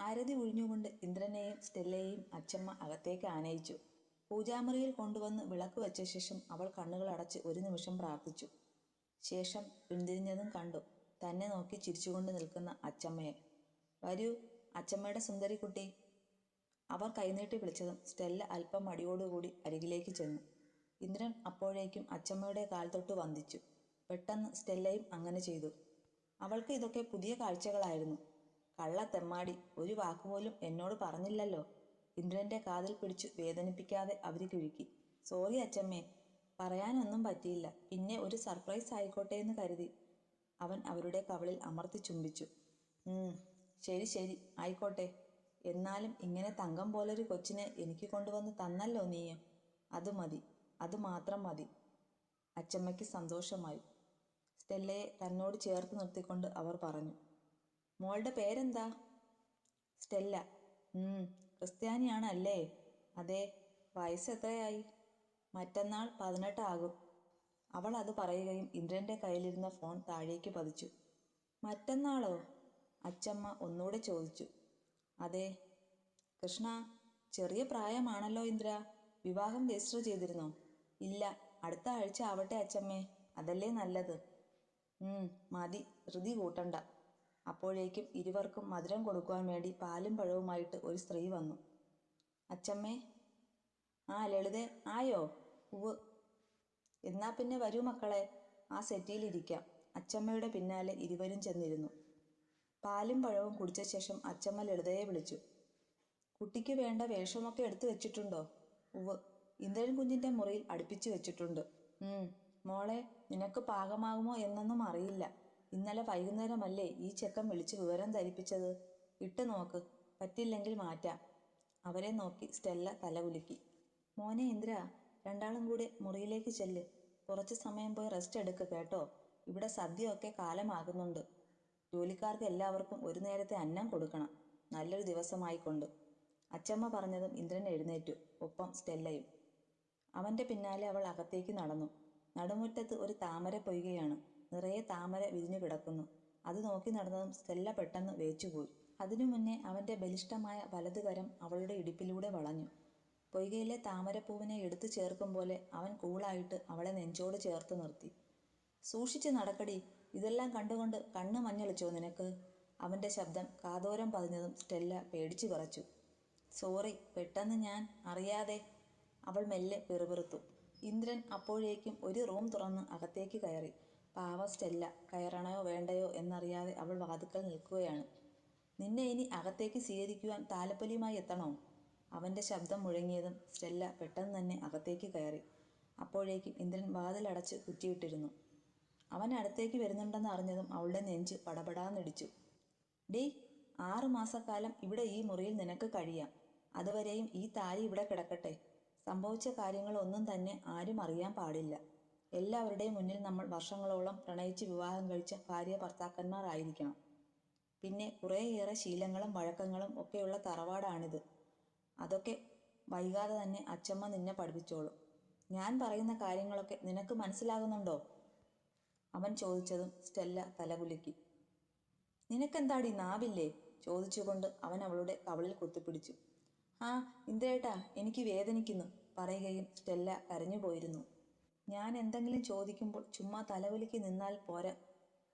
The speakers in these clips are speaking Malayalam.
ആരതി ഉഴിഞ്ഞുകൊണ്ട് ഇന്ദ്രനെയും സ്റ്റെല്ലയെയും അച്ചമ്മ അകത്തേക്ക് ആനയിച്ചു. പൂജാമുറിയിൽ കൊണ്ടുവന്ന് വിളക്ക് വെച്ച ശേഷം അവൾ കണ്ണുകൾ അടച്ച് ഒരു നിമിഷം പ്രാർത്ഥിച്ചു. ശേഷം പിന്തിരിഞ്ഞതും കണ്ടു തന്നെ നോക്കി ചിരിച്ചുകൊണ്ട് നിൽക്കുന്ന അച്ചമ്മയെ. "വരൂ അച്ചമ്മയുടെ സുന്ദരിക്കുട്ടി. " അവർ കൈനീട്ടി വിളിച്ചതും സ്റ്റെല്ല അല്പം മടിയോടുകൂടി അരികിലേക്ക് ചെന്നു. ഇന്ദ്രൻ അപ്പോഴേക്കും അച്ചമ്മയുടെ കാൽ തൊട്ട് വന്ദിച്ചു. പെട്ടെന്ന് സ്റ്റെല്ലയും അങ്ങനെ ചെയ്തു. അവൾക്ക് ഇതൊക്കെ പുതിയ കാഴ്ചകളായിരുന്നു. "കള്ളത്തെമ്മാടി, ഒരു വാക്കുപോലും എന്നോട് പറഞ്ഞില്ലല്ലോ. " ഇന്ദ്രന്റെ കാതിൽ പിടിച്ചു വേദനിപ്പിക്കാതെ അവർ കിഴുക്കി. "സോറി അച്ചമ്മേ, പറയാനൊന്നും പറ്റിയില്ല. പിന്നെ ഒരു സർപ്രൈസ് ആയിക്കോട്ടെന്ന് കരുതി. " അവൻ അവരുടെ കവളിൽ അമർത്തി ചുംബിച്ചു. "ഉം, ശരി ശരി ആയിക്കോട്ടെ. എന്നാലും ഇങ്ങനെ തങ്കം പോലൊരു കൊച്ചിനെ എനിക്ക് കൊണ്ടുവന്ന് തന്നല്ലോ നീ അത് മതി, അത് മാത്രം മതി. " അച്ചമ്മയ്ക്ക് സന്തോഷമായി. സ്റ്റെല്ലയെ തന്നോട് ചേർത്ത് നിർത്തിക്കൊണ്ട് അവർ പറഞ്ഞു. "മോൾടെ പേരെന്താ? " "സ്റ്റെല്ല. " "ഉം, ക്രിസ്ത്യാനിയാണ് അല്ലേ? " "അതെ. " "വയസ്സ് എത്രയായി? " "മറ്റന്നാൾ പതിനെട്ട് ആകും. " അവൾ അത് പറയുകയും ഇന്ദ്രന്റെ കയ്യിലിരുന്ന ഫോൺ താഴേക്ക് പതിച്ചു. "മറ്റന്നാളോ? " അച്ചമ്മ ഒന്നുകൂടെ ചോദിച്ചു. "അതെ. " കൃഷ്ണ ചെറിയ പ്രായമാണല്ലോ ഇന്ദ്ര വിവാഹം രജിസ്റ്റർ ചെയ്തിരുന്നോ? " "ഇല്ല. അടുത്ത ആഴ്ച ആവട്ടെ അച്ചമ്മേ. അതല്ലേ നല്ലത്. " "ഉം, മതി ധൃതി കൂട്ടണ്ട. " അപ്പോഴേക്കും ഇരുവർക്കും മധുരം കൊടുക്കുവാൻ വേണ്ടി പാലും പഴവുമായിട്ട് ഒരു സ്ത്രീ വന്നു. "അച്ചമ്മേ. " "ആ ലളിതേ, ആയോ? " "ഉവ്വ്. " "എന്നാ പിന്നെ വരൂ മക്കളെ ആ സെറ്റിയിലിരിക്കാം " അച്ചമ്മയുടെ പിന്നാലെ ഇരുവരും ചെന്നിരുന്നു. പാലും പഴവും കുടിച്ച ശേഷം അച്ചമ്മ ലളിതയെ വിളിച്ചു. "കുട്ടിക്ക് വേണ്ട വേഷമൊക്കെ എടുത്തു വെച്ചിട്ടുണ്ടോ? " "ഉവ്വ്. ഇന്ദ്രൻ കുഞ്ഞിന്റെ മുറിയിൽ അടുപ്പിച്ചു വെച്ചിട്ടുണ്ട്. " "ഉം. മോളെ, നിനക്ക് പാകമാകുമോ എന്നൊന്നും അറിയില്ല. ഇന്നലെ വൈകുന്നേരമല്ലേ ഈ ചെക്കൻ വിളിച്ച് വിവരം ധരിപ്പിച്ചത്. ഇട്ട് നോക്ക്. പറ്റില്ലെങ്കിൽ മാറ്റാം. " അവരെ നോക്കി സ്റ്റെല്ല തലകുലുക്കി. "മോനെ ഇന്ദ്രാ, രണ്ടാളും കൂടെ മുറിയിലേക്ക് ചെല്ല്. കുറച്ച് സമയം പോയി റെസ്റ്റ് എടുക്ക് കേട്ടോ. ഇവിടെ സദ്യ ഒക്കെ കാലമാകുന്നുണ്ട്. ജോലിക്കാർക്ക് എല്ലാവർക്കും ഒരു നേരത്തെ അന്നം കൊടുക്കണം. നല്ലൊരു ദിവസമായിക്കൊണ്ട്. " അച്ചമ്മ പറഞ്ഞതും ഇന്ദ്രൻ എഴുന്നേറ്റു. ഒപ്പം സ്റ്റെല്ലയും. അവന്റെ പിന്നാലെ അവൾ അകത്തേക്ക് നടന്നു. നടുമുറ്റത്ത് ഒരു താമരപ്പൊയ്കയാണ്. നിറയെ താമര വിരിഞ്ഞു കിടക്കുന്നു. അത് നോക്കി നടന്നതും സ്റ്റെല്ല പെട്ടെന്ന് വേച്ചുപോയി. അതിനു മുന്നേ അവന്റെ ബലിഷ്ഠമായ വലത് കരം അവളുടെ ഇടുപ്പിലൂടെ വളഞ്ഞു. പൊയ്കയിലെ താമരപ്പൂവിനെ എടുത്തു ചേർക്കും പോലെ അവൻ കൂളായിട്ട് അവളെ നെഞ്ചോട് ചേർത്ത് നിർത്തി. "സൂക്ഷിച്ച് നടക്കടി ഇതെല്ലാം കണ്ടുകൊണ്ട് കണ്ണ് മഞ്ഞളിച്ചോ നിനക്ക്? " അവന്റെ ശബ്ദം കാതോരം പതിഞ്ഞതും സ്റ്റെല്ല പേടിച്ചു പറച്ചു "സോറി, പെട്ടെന്ന് ഞാൻ അറിയാതെ. " അവൾ മെല്ലെ പിറുപിറുത്തു. ഇന്ദ്രൻ അപ്പോഴേക്കും ഒരു റൂം തുറന്ന് അകത്തേക്ക് കയറി. പാവം സ്റ്റെല്ല. കയറണോ വേണ്ടയോ എന്നറിയാതെ അവൾ വാതിൽക്കൽ നിൽക്കുകയാണ്. "നിന്നെ ഇനി അകത്തേക്ക് സ്വീകരിക്കുവാൻ താലപ്പൊലിയുമായി എത്തണോ? " അവന്റെ ശബ്ദം മുഴങ്ങിയതും സ്റ്റെല്ല പെട്ടെന്ന് തന്നെ അകത്തേക്ക് കയറി. അപ്പോഴേക്കും ഇന്ദ്രൻ വാതിലടച്ച് കുറ്റിയിട്ടിരുന്നു. അവൻ അടുത്തേക്ക് വരുന്നുണ്ടെന്ന് അറിഞ്ഞതും അവളുടെ നെഞ്ച് പടപടാന്നിടിച്ചു. ഡേ ആറ് മാസക്കാലം ഇവിടെ ഈ മുറിയിൽ നിനക്ക് കഴിയാം. അതുവരെയും ഈ താലി ഇവിടെ കിടക്കട്ടെ. സംഭവിച്ച കാര്യങ്ങൾ ഒന്നും തന്നെ ആരും അറിയാൻ പാടില്ല. എല്ലാവരുടെയും മുന്നിൽ നമ്മൾ വർഷങ്ങളോളം പ്രണയിച്ച് വിവാഹം കഴിച്ച ഭാര്യാഭർത്താക്കന്മാർ ആയിരിക്കണം. പിന്നെ കുറേയേറെ ശീലങ്ങളും വഴക്കങ്ങളും ഒക്കെയുള്ള തറവാടാണിത്. അതൊക്കെ വൈകാതെ തന്നെ അച്ചമ്മ നിന്നെ പഠിപ്പിച്ചോളും. ഞാൻ പറയുന്ന കാര്യങ്ങളൊക്കെ നിനക്ക് മനസ്സിലാകുന്നുണ്ടോ? " അവൻ ചോദിച്ചതും സ്റ്റെല്ല തലകുലുക്കി. നിനക്കെന്താടി നാവില്ലേ? " ചോദിച്ചുകൊണ്ട് അവൻ അവളുടെ കവളിൽ കുത്തിപ്പിടിച്ചു. ആ ഇന്ദ്രേട്ടാ, എനിക്ക് വേദനിക്കുന്നു. " പറയുകയും സ്റ്റെല്ല കരഞ്ഞുപോയിരുന്നു. "ഞാൻ എന്തെങ്കിലും ചോദിക്കുമ്പോൾ ചുമ്മാ തലകുലുക്കി നിന്നാൽ പോരാ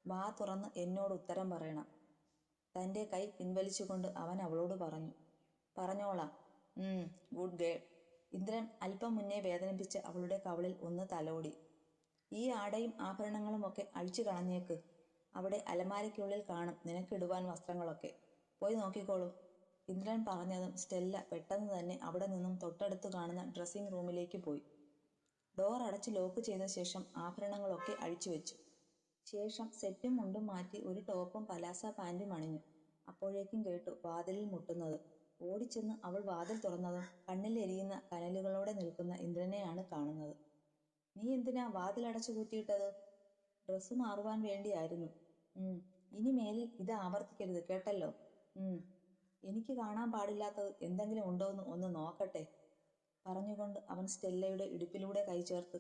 വാ തുറന്ന് എന്നോട് ഉത്തരം പറയണം. " തന്റെ കൈ പിൻവലിച്ചുകൊണ്ട് അവൻ അവളോട് പറഞ്ഞു. "പറഞ്ഞോളാം. " "ഉം, ഗുഡ് ഗേൾ. " ഇന്ദ്രൻ അല്പം മുന്നേ വേദനിപ്പിച്ച് അവളുടെ കവളിൽ ഒന്ന് തലോടി. "ഈ ആടയും ആഭരണങ്ങളും ഒക്കെ അഴിച്ചു കളഞ്ഞേക്ക്. അവിടെ അലമാരയ്ക്കുള്ളിൽ കാണും നിനക്കിടുവാൻ വസ്ത്രങ്ങളൊക്കെ. പോയി നോക്കിക്കോളൂ. " ഇന്ദ്രൻ പറഞ്ഞതും സ്റ്റെല്ല പെട്ടെന്ന് തന്നെ അവിടെ നിന്നും തൊട്ടടുത്ത് കാണുന്ന ഡ്രസ്സിംഗ് റൂമിലേക്ക് പോയി. ഡോർ അടച്ച് ലോക്ക് ചെയ്ത ശേഷം ആഭരണങ്ങളൊക്കെ അഴിച്ച് വെച്ചു. ശേഷം സെറ്റും മുണ്ടും മാറ്റി ഒരു ടോപ്പും പലാസ പാന്റും അണിഞ്ഞു. അപ്പോഴേക്കും കേട്ടു വാതിലിൽ മുട്ടുന്നത്. ഓടിച്ചെന്ന് അവൾ വാതിൽ തുറന്നതും കണ്ണിൽ എരിയുന്ന കനലുകളോടെ നിൽക്കുന്ന ഇന്ദ്രനെയാണ് കാണുന്നത്. "നീ എന്തിനാ വാതിൽ അടച്ചു കുറ്റിയിട്ടത്? " "ഡ്രസ്സ് മാറുവാൻ വേണ്ടിയായിരുന്നു. " "ഉം. ഇനി മേലിൽ ഇത് ആവർത്തിക്കരുത് കേട്ടല്ലോ? " "ഉം. എനിക്ക് കാണാൻ പാടില്ലാത്തത് എന്തെങ്കിലും ഉണ്ടോന്ന് ഒന്ന് നോക്കട്ടെ? " പറഞ്ഞുകൊണ്ട് അവൻ സ്റ്റെല്ലയുടെ ഇടുപ്പിലൂടെ കൈ ചേർത്ത്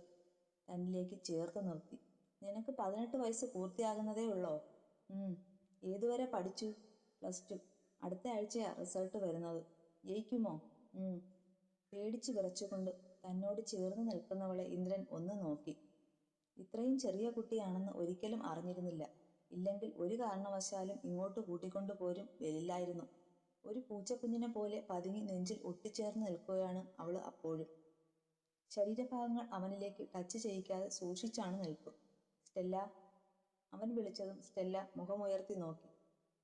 തന്നിലേക്ക് ചേർത്ത് നിർത്തി. "നിനക്ക് പതിനെട്ട് വയസ്സ് പൂർത്തിയാകുന്നതേ ഉള്ളോ? " "ഉം. ഏതുവരെ പഠിച്ചു? " "പ്ലസ് ടു. അടുത്ത ആഴ്ചയാ റിസൾട്ട് വരുന്നത് ജയിക്കുമോ പേടിച്ചു വിറച്ചുകൊണ്ട് തന്നോട് ചേർന്ന് നിൽക്കുന്നവളെ ഇന്ദ്രൻ ഒന്ന് നോക്കി ഇത്രയും ചെറിയ കുട്ടിയാണെന്ന് ഒരിക്കലും അറിഞ്ഞിരുന്നില്ല ഇല്ലെങ്കിൽ ഒരു കാരണവശാലും ഇങ്ങോട്ട് കൂട്ടിക്കൊണ്ടു പോരും വരില്ലായിരുന്നു ഒരു പൂച്ചക്കുഞ്ഞിനെ പോലെ പതുങ്ങി നെഞ്ചിൽ ഒട്ടിച്ചേർന്ന് നിൽക്കുകയാണ് അവൾ അപ്പോഴും. ശരീരഭാഗങ്ങൾ അവനിലേക്ക് ടച്ച് ചെയ്യിക്കാതെ സൂക്ഷിച്ചാണ് നിൽപ്പ്. സ്റ്റെല്ല അവൻ വിളിച്ചതും സ്റ്റെല്ല മുഖമുയർത്തി നോക്കി.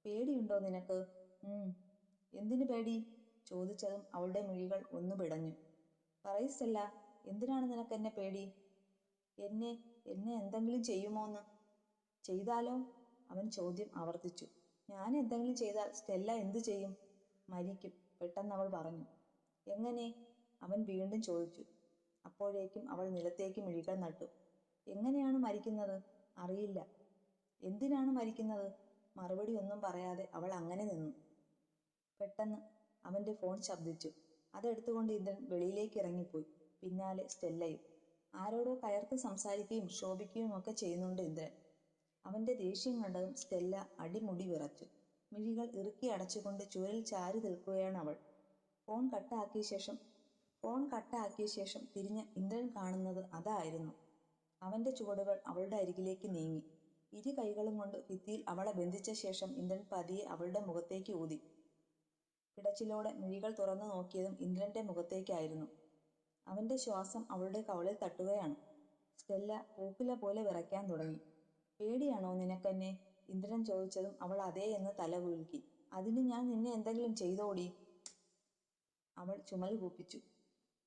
പേടിയുണ്ടോ നിനക്ക്? ഉം എന്തിനു പേടി? ചോദിച്ചതും അവളുടെ മിഴികൾ ഒന്ന് പിടഞ്ഞു പറയ് സ്റ്റെല്ല എന്തിനാണ് നിനക്ക് എന്നെ പേടി? എന്നെ എന്നെ എന്തെങ്കിലും ചെയ്യുമോന്ന്? ചെയ്താലോ? അവൻ ചോദ്യം ആവർത്തിച്ചു. ഞാൻ എന്തെങ്കിലും ചെയ്താൽ സ്റ്റെല്ല എന്തു ചെയ്യും? മരിക്കും. പെട്ടെന്ന് അവൾ പറഞ്ഞു എങ്ങനെ? അവൻ വീണ്ടും ചോദിച്ചു. അപ്പോഴേക്കും അവൾ നിലത്തേക്ക് മിഴികൾ നട്ടു. എങ്ങനെയാണ് മരിക്കുന്നത്? അറിയില്ല. എന്തിനാണ് മരിക്കുന്നത്? മറുപടി ഒന്നും പറയാതെ അവൾ അങ്ങനെ നിന്നു. പെട്ടെന്ന് അവന്റെ ഫോൺ ശബ്ദിച്ചു. അതെടുത്തുകൊണ്ട് ഇന്ദ്രൻ വെളിയിലേക്ക് ഇറങ്ങിപ്പോയി. പിന്നാലെ സ്റ്റെല്ലയും ആരോടോ കയർത്ത് സംസാരിക്കുകയും ക്ഷോഭിക്കുകയും ഒക്കെ ചെയ്യുന്നുണ്ട് ഇന്ദ്രൻ. അവന്റെ ദേഷ്യം കണ്ടതും സ്റ്റെല്ല അടിമുടി വിറച്ചു. മിഴികൾ ഇറുക്കി അടച്ചുകൊണ്ട് ചുവരിൽ ചാരി നിൽക്കുകയാണ് അവൾ. ഫോൺ കട്ടാക്കിയ ശേഷം ഫോൺ കട്ടാക്കിയ ശേഷം തിരിഞ്ഞ് ഇന്ദ്രൻ കാണുന്നത് അതായിരുന്നു. അവന്റെ ചുവടുകൾ അവളുടെ അരികിലേക്ക് നീങ്ങി. ഇരു കൈകളും കൊണ്ട് ഭിത്തിയിൽ അവളെ ബന്ധിച്ച ശേഷം ഇന്ദ്രൻ പതിയെ അവളുടെ മുഖത്തേക്ക് ഊതി. പിടച്ചിലോടെ മിഴികൾ തുറന്നു നോക്കിയതും ഇന്ദ്രന്റെ മുഖത്തേക്കായിരുന്നു. അവന്റെ ശ്വാസം അവളുടെ കവളിൽ തട്ടുകയാണ്. സ്റ്റെല്ല പൂക്കുല പോലെ വിറയ്ക്കാൻ തുടങ്ങി. പേടിയാണോ നിനക്കെന്നെ? ഇന്ദ്രൻ ചോദിച്ചതും അവൾ അതേ എന്ന് തല കുലുക്കി. അതിന് ഞാൻ നിന്നെ എന്തെങ്കിലും ചെയ്തോടി? അവൾ ചുമൽ കൂപ്പിച്ചു.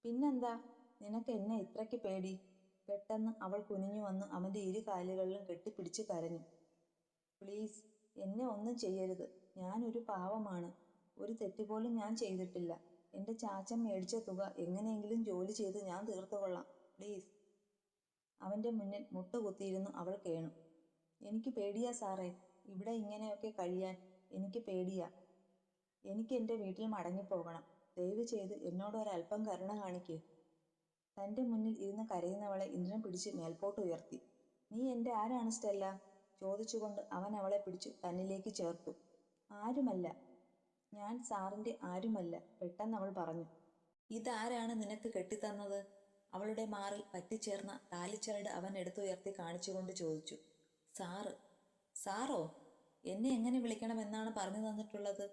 പിന്നെന്താ? നിനക്ക് എന്നെ ഇത്രയ്ക്ക് പേടി? പെട്ടെന്ന് അവൾ കുനിഞ്ഞു വന്ന് അവന്റെ ഇരു കാലുകളിലും കെട്ടിപ്പിടിച്ച് കരഞ്ഞു. പ്ലീസ് എന്നെ ഒന്നും ചെയ്യരുത്. ഞാൻ ഒരു പാവമാണ്. ഒരു തെറ്റുപോലും ഞാൻ ചെയ്തിട്ടില്ല. എന്റെ ചാച്ചൻ മേടിച്ച തുക എങ്ങനെയെങ്കിലും ജോലി ചെയ്ത് ഞാൻ തീർത്തുകൊള്ളാം. പ്ലീസ്. അവന്റെ മുന്നിൽ മുട്ടുകുത്തിയിരുന്നു അവൾ കേണു. എനിക്ക് പേടിയാ സാറേ. ഇവിടെ ഇങ്ങനെയൊക്കെ കഴിയാൻ എനിക്ക് പേടിയാ. എനിക്ക് എന്റെ വീട്ടിൽ മടങ്ങിപ്പോകണം. ദയവ് ചെയ്ത് എന്നോട് ഒരല്പം കരുണ കാണിക്ക്. തന്റെ മുന്നിൽ ഇരുന്ന് കരയുന്നവളെ ഇന്ദ്രൻ പിടിച്ച് മേൽപോട്ട് ഉയർത്തി. നീ എന്റെ ആരാണ് സ്റ്റെല്ല? ചോദിച്ചുകൊണ്ട് അവൻ അവളെ പിടിച്ചു തന്നിലേക്ക് ചേർത്തു. ആരുമല്ല. ഞാൻ സാറിന്റെ ആരുമല്ല പെട്ടെന്ന് അവൾ പറഞ്ഞു. ഇതാരാണ് നിനക്ക് കെട്ടിത്തന്നത്? അവളുടെ മാറിൽ പറ്റിച്ചേർന്ന താലിച്ചരട് അവൻ എടുത്തുയർത്തി കാണിച്ചുകൊണ്ട് ചോദിച്ചു. സാറ് സാറോ എന്നെ എങ്ങനെ വിളിക്കണമെന്നാണ് പറഞ്ഞു തന്നിട്ടുള്ളത്?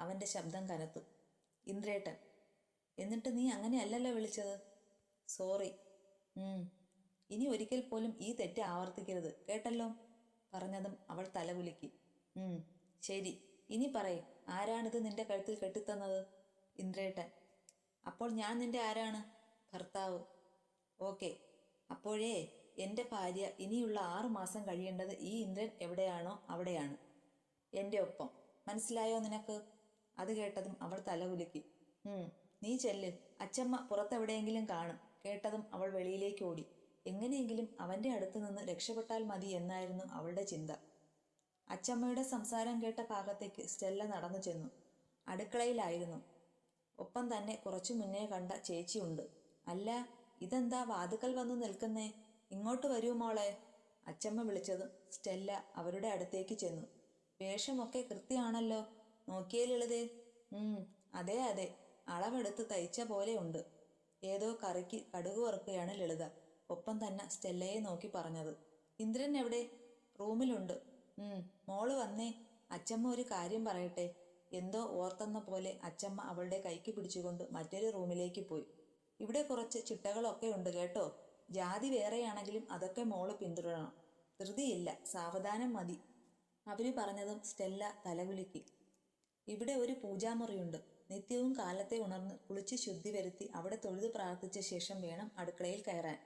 അവന്റെ ശബ്ദം കനത്തു. ഇന്ദ്രേട്ടൻ എന്നിട്ട് നീ അങ്ങനെയല്ലല്ലോ വിളിച്ചത്? സോറി. ഇനി ഒരിക്കൽ പോലും ഈ തെറ്റ് ആവർത്തിക്കരുത്. കേട്ടല്ലോ? പറഞ്ഞതും അവൾ തലകുലുക്കി. ശരി. ഇനി പറയ്. ആരാണിത് നിന്റെ കഴുത്തിൽ കെട്ടിത്തന്നത്? ഇന്ദ്രേട്ടൻ അപ്പോൾ ഞാൻ നിന്റെ ആരാണ്? ഭർത്താവ്. ഓക്കെ. അപ്പോഴേ എന്റെ ഭാര്യ ഇനിയുള്ള ആറു മാസം കഴിയേണ്ടത് ഈ ഇന്ദ്രൻ എവിടെയാണോ അവിടെയാണ്. എന്റെ ഒപ്പം. മനസ്സിലായോ നിനക്ക്? അത് കേട്ടതും അവൾ തലകുലുക്കി. നീ ചെല്ല്. അച്ചമ്മ പുറത്തെവിടെയെങ്കിലും കാണും. കേട്ടതും അവൾ വെളിയിലേക്ക് ഓടി. എങ്ങനെയെങ്കിലും അവന്റെ അടുത്ത് നിന്ന് രക്ഷപ്പെട്ടാൽ മതി എന്നായിരുന്നു അവളുടെ ചിന്ത. അച്ചമ്മയുടെ സംസാരം കേട്ട ഭാഗത്തേക്ക് സ്റ്റെല്ല നടന്നു ചെന്നു. അടുക്കളയിലായിരുന്നു. ഒപ്പം തന്നെ കുറച്ചു മുന്നേ കണ്ട ചേച്ചിയുണ്ട്. അല്ല ഇതെന്താ വാതുക്കൽ വന്നു നിൽക്കുന്നേ? ഇങ്ങോട്ട് വരൂ മോളെ. അച്ചമ്മ വിളിച്ചതും സ്റ്റെല്ല അവരുടെ അടുത്തേക്ക് ചെന്നു. വേഷമൊക്കെ കൃത്യമാണല്ലോ നോക്കിയേ ലളിതേ. അതെ അതെ. അളവെടുത്ത് തയ്ച്ച പോലെ ഉണ്ട്. ഏതോ കറിക്ക് കടുക് വറുക്കുകയാണ് ലളിത. ഒപ്പം തന്നെ സ്റ്റെല്ലയെ നോക്കി പറഞ്ഞത്. ഇന്ദ്രൻ എവിടെ? റൂമിലുണ്ട്. മോൾ വന്നേ. അച്ചമ്മ ഒരു കാര്യം പറയട്ടെ. എന്തോ ഓർത്തെന്ന പോലെ അച്ചമ്മ അവളുടെ കൈക്ക് പിടിച്ചുകൊണ്ട് മറ്റൊരു റൂമിലേക്ക് പോയി. ഇവിടെ കുറച്ച് ചിട്ടകളൊക്കെ ഉണ്ട് കേട്ടോ. ജാതി വേറെയാണെങ്കിലും അതൊക്കെ മോൾ പിന്തുടരണം. ധൃതിയില്ല. സാവധാനം മതി. അവർ പറഞ്ഞതും സ്റ്റെല്ല തലകുലുക്കി. ഇവിടെ ഒരു പൂജാമുറിയുണ്ട്. നിത്യവും കാലത്തെ ഉണർന്ന് കുളിച്ച് ശുദ്ധി വരുത്തി അവിടെ തൊഴുത് പ്രാർത്ഥിച്ച ശേഷം വേണം അടുക്കളയിൽ കയറാൻ.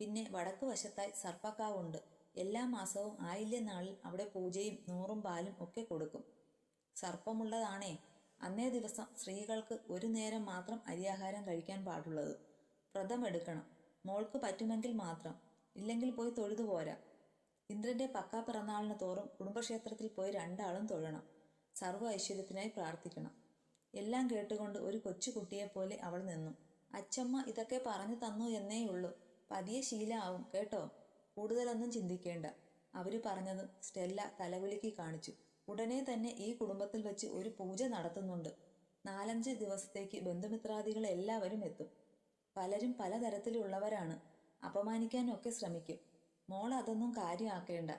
പിന്നെ വടക്ക് വശത്തായി സർപ്പക്കാവുണ്ട്. എല്ലാ മാസവും ആയില്യ നാളിൽ അവിടെ പൂജയും നൂറും പാലും ഒക്കെ കൊടുക്കും. സർപ്പമുള്ളതാണേ. അന്നേ ദിവസം സ്ത്രീകൾക്ക് ഒരു നേരം മാത്രം അരിയാഹാരം കഴിക്കാൻ പാടുള്ളത്. വ്രതമെടുക്കണം. മോൾക്ക് പറ്റുമെങ്കിൽ മാത്രം. ഇല്ലെങ്കിൽ പോയി തൊഴുതു പോരാ. ഇന്ദ്രന്റെ പക്കാ പിറന്നാളിന് തോറും കുടുംബക്ഷേത്രത്തിൽ പോയി രണ്ടാളും തൊഴണം. സർവ ഐശ്വര്യത്തിനായി പ്രാർത്ഥിക്കണം. എല്ലാം കേട്ടുകൊണ്ട് ഒരു കൊച്ചുകുട്ടിയെ പോലെ അവൾ നിന്നു. അച്ചമ്മ ഇതൊക്കെ പറഞ്ഞു തന്നു എന്നേ ഉള്ളൂ. പതിയെ ശീലമാവും കേട്ടോ? കൂടുതലൊന്നും ചിന്തിക്കേണ്ട. അവർ പറഞ്ഞത് സ്റ്റെല്ല തലകുലുക്കി കാണിച്ചു. ഉടനെ തന്നെ ഈ കുടുംബത്തിൽ വെച്ച് ഒരു പൂജ നടത്തുന്നുണ്ട്. നാലഞ്ച് ദിവസത്തേക്ക് ബന്ധുമിത്രാദികൾ എല്ലാവരും എത്തും. പലരും പലതരത്തിലുള്ളവരാണ് അപമാനിക്കാനൊക്കെ ശ്രമിക്കും. മോൾ അതൊന്നും കാര്യമാക്കേണ്ട.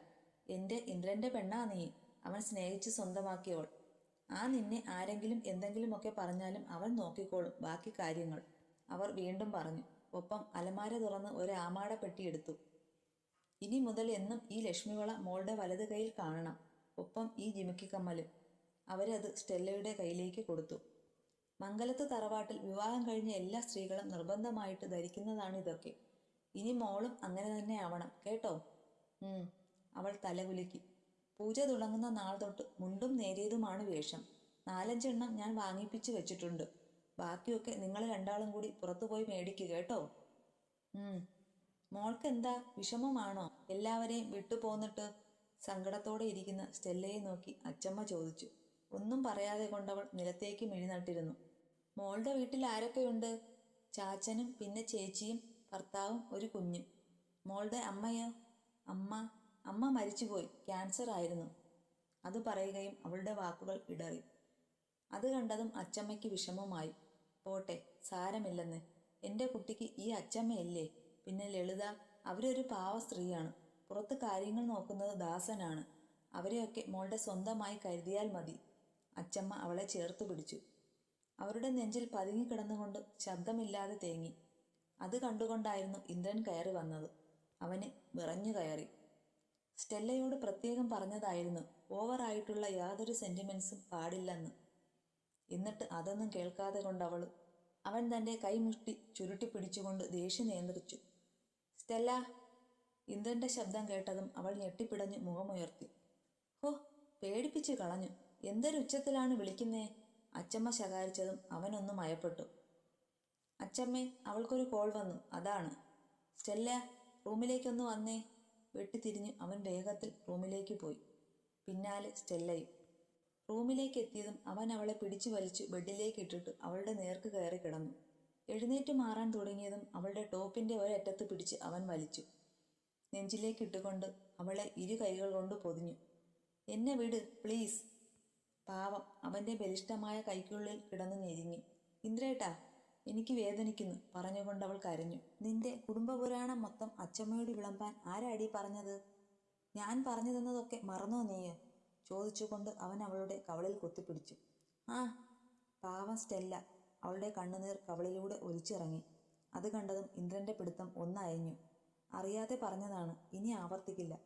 എന്റെ ഇന്ദ്രന്റെ പെണ്ണാ നീ. അവൻ സ്നേഹിച്ച് സ്വന്തമാക്കിയവൾ. ആ നിന്നെ ആരെങ്കിലും എന്തെങ്കിലുമൊക്കെ പറഞ്ഞാലും അവൻ നോക്കിക്കോളും ബാക്കി കാര്യങ്ങൾ. അവർ വീണ്ടും പറഞ്ഞു. ഒപ്പം അലമാര തുറന്ന് ഒരു ആമാട പെട്ടിയെടുത്തു ഇനി മുതൽ എന്നും ഈ ലക്ഷ്മിവള മോളുടെ വലത് കൈയിൽ കാണണം. ഒപ്പം ഈ ജിമിക്കി കമ്മലും. അവരത് സ്റ്റെല്ലയുടെ കയ്യിലേക്ക് കൊടുത്തു. മംഗലത്ത് തറവാട്ടിൽ വിവാഹം കഴിഞ്ഞ എല്ലാ സ്ത്രീകളും നിർബന്ധമായിട്ട് ധരിക്കുന്നതാണ് ഇതൊക്കെ. ഇനി മോളും അങ്ങനെ തന്നെ ആവണം കേട്ടോ? അവൾ തലകുലുക്കി പൂജ തുടങ്ങുന്ന നാൾ തൊട്ട് മുണ്ടും നേരിയതുമാണ് വേഷം. നാലഞ്ചെണ്ണം ഞാൻ വാങ്ങിപ്പിച്ചു വെച്ചിട്ടുണ്ട്. ബാക്കിയൊക്കെ നിങ്ങൾ രണ്ടാളും കൂടി പുറത്തുപോയി മേടിക്കുക കേട്ടോ? മോൾക്ക് എന്താ വിഷമമാണോ? എല്ലാവരെയും വിട്ടുപോന്നിട്ട് സങ്കടത്തോടെ ഇരിക്കുന്ന സ്റ്റെല്ലയെ നോക്കി അച്ചമ്മ ചോദിച്ചു. ഒന്നും പറയാതെ കൊണ്ടവൾ നിലത്തേക്ക് മിഴിനട്ടിരുന്നു. മോളുടെ വീട്ടിൽ ആരൊക്കെയുണ്ട്? ചാച്ചനും പിന്നെ ചേച്ചിയും ഭർത്താവും ഒരു കുഞ്ഞും. മോളുടെ അമ്മയോ? അമ്മ അമ്മ മരിച്ചുപോയി. ക്യാൻസർ ആയിരുന്നു. അത് പറയുകയും അവളുടെ വാക്കുകൾ ഇടറി. അത് കണ്ടതും അച്ചമ്മയ്ക്ക് വിഷമമായി പോട്ടെ സാരമില്ലെന്ന്. എന്റെ കുട്ടിക്ക് ഈ അച്ചമ്മയല്ലേ? പിന്നെ ലളിത അവരൊരു പാവ സ്ത്രീയാണ്. പുറത്ത് കാര്യങ്ങൾ നോക്കുന്നത് ദാസനാണ്. അവരെയൊക്കെ മോളുടെ സ്വന്തമായി കരുതിയാൽ മതി. അച്ചമ്മ അവളെ ചേർത്ത് പിടിച്ചു. അവരുടെ നെഞ്ചിൽ പതുങ്ങിക്കിടന്നുകൊണ്ട് ശബ്ദമില്ലാതെ തേങ്ങി. അത് കണ്ടുകൊണ്ടായിരുന്നു ഇന്ദ്രൻ കയറി വന്നത്. അവന് വിറഞ്ഞു കയറി. സ്റ്റെല്ലയോട് പ്രത്യേകം പറഞ്ഞതായിരുന്നു ഓവറായിട്ടുള്ള യാതൊരു സെന്റിമെന്റ്സും പാടില്ലെന്ന്. എന്നിട്ട് അതൊന്നും കേൾക്കാതെ കൊണ്ടവൾ അവൻ തന്റെ കൈമുഷ്ടി ചുരുട്ടി പിടിച്ചുകൊണ്ട് ദേഷ്യം നിയന്ത്രിച്ചു. സ്റ്റെല്ല ഇന്ദ്രന്റെ ശബ്ദം കേട്ടതും അവൾ ഞെട്ടിപ്പിടഞ്ഞ് മുഖമുയർത്തി. ഹോ പേടിപ്പിച്ച് കളഞ്ഞു. എന്തൊരു ഉച്ചത്തിലാണ് വിളിക്കുന്നേ? അച്ചമ്മ ശകാരിച്ചതും അവനൊന്ന് മയപ്പെട്ടു. അച്ചമ്മേ അവൾക്കൊരു കോൾ വന്നു. അതാണ്. സ്റ്റെല്ല റൂമിലേക്കൊന്ന് വന്നേ. വെട്ടിത്തിരിഞ്ഞ് അവൻ വേഗത്തിൽ റൂമിലേക്ക് പോയി. പിന്നാലെ സ്റ്റെല്ലയും. റൂമിലേക്ക് എത്തിയതും അവൻ അവളെ പിടിച്ചു വലിച്ചു ബെഡിലേക്ക് ഇട്ടിട്ട് അവളുടെ നേർക്ക് കയറി കിടന്നു. എഴുന്നേറ്റ് മാറാൻ തുടങ്ങിയതും അവളുടെ ടോപ്പിന്റെ ഒരറ്റത്ത് പിടിച്ച് അവൻ വലിച്ചു. നെഞ്ചിലേക്ക് ഇട്ടുകൊണ്ട് അവളെ ഇരു കൈകൾ കൊണ്ട് പൊതിഞ്ഞു. എന്നെ വിട് പ്ലീസ്. പാവം അവന്റെ ബലിഷ്ഠമായ കൈക്കുള്ളിൽ കിടന്നു ഞെരിഞ്ഞു. ഇന്ദ്രേട്ടാ എനിക്ക് വേദനിക്കുന്നു പറഞ്ഞുകൊണ്ട് അവൾ കരഞ്ഞു. നിന്റെ കുടുംബപുരാണം മൊത്തം അച്ചമ്മയോട് വിളമ്പാൻ ആരാടി പറഞ്ഞത്? ഞാൻ പറഞ്ഞു തന്നതൊക്കെ മറന്നോ നീയോ? ചോദിച്ചുകൊണ്ട് അവൻ അവളുടെ കവളിൽ കൊത്തിപ്പിടിച്ചു. ആ പാവം സ്റ്റെല്ല അവളുടെ കണ്ണുനീർ കവളിലൂടെ ഒലിച്ചിറങ്ങി. അത് കണ്ടതും ഇന്ദ്രന്റെ പിടുത്തം ഒന്നയഞ്ഞു. അറിയാതെ പറഞ്ഞതാണ് ഇനി ആവർത്തിക്കില്ല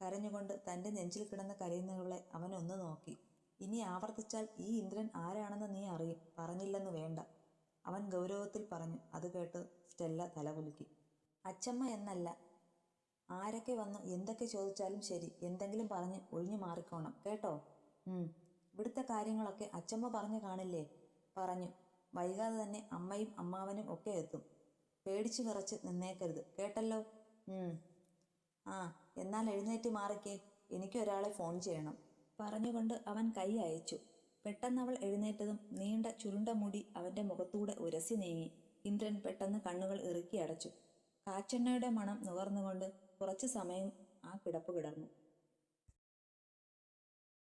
കരഞ്ഞുകൊണ്ട് തന്റെ നെഞ്ചിൽ കിടന്ന് കരയുന്നവളെ അവൻ ഒന്ന് നോക്കി. ഇനി ആവർത്തിച്ചാൽ ഈ ഇന്ദ്രൻ ആരാണെന്ന് നീ അറിയും പറഞ്ഞില്ലെന്ന് വേണ്ട. അവൻ ഗൗരവത്തിൽ പറഞ്ഞു. അത് കേട്ട് സ്റ്റെല്ല തലകുലുക്കി അച്ചമ്മ എന്നല്ല. ആരൊക്കെ വന്നു? എന്തൊക്കെ ചോദിച്ചാലും ശരി. എന്തെങ്കിലും പറഞ്ഞ് ഒഴിഞ്ഞു മാറിക്കോണം. കേട്ടോ? ഇവിടുത്തെ കാര്യങ്ങളൊക്കെ അച്ചമ്മ പറഞ്ഞു കാണില്ലേ? പറഞ്ഞു. വൈകാതെ തന്നെ അമ്മയും അമ്മാവനും ഒക്കെ എത്തും. പേടിച്ചു വിറച്ച് നിന്നേക്കരുത്. കേട്ടല്ലോ? ആ എന്നാൽ എഴുന്നേറ്റ് മാറിക്കേ. എനിക്കൊരാളെ ഫോൺ ചെയ്യണം. പറഞ്ഞുകൊണ്ട് അവൻ കൈ അയച്ചു. പെട്ടെന്ന് അവൾ എഴുന്നേറ്റതും നീണ്ട ചുരുണ്ട മുടി അവന്റെ മുഖത്തൂടെ ഉരസി നീങ്ങി. ഇന്ദ്രൻ പെട്ടെന്ന് കണ്ണുകൾ ഇറുക്കി അടച്ചു. കാച്ചെണ്ണയുടെ മണം നുകർന്നുകൊണ്ട് കുറച്ചു സമയം ആ കിടപ്പ് കിടന്നു.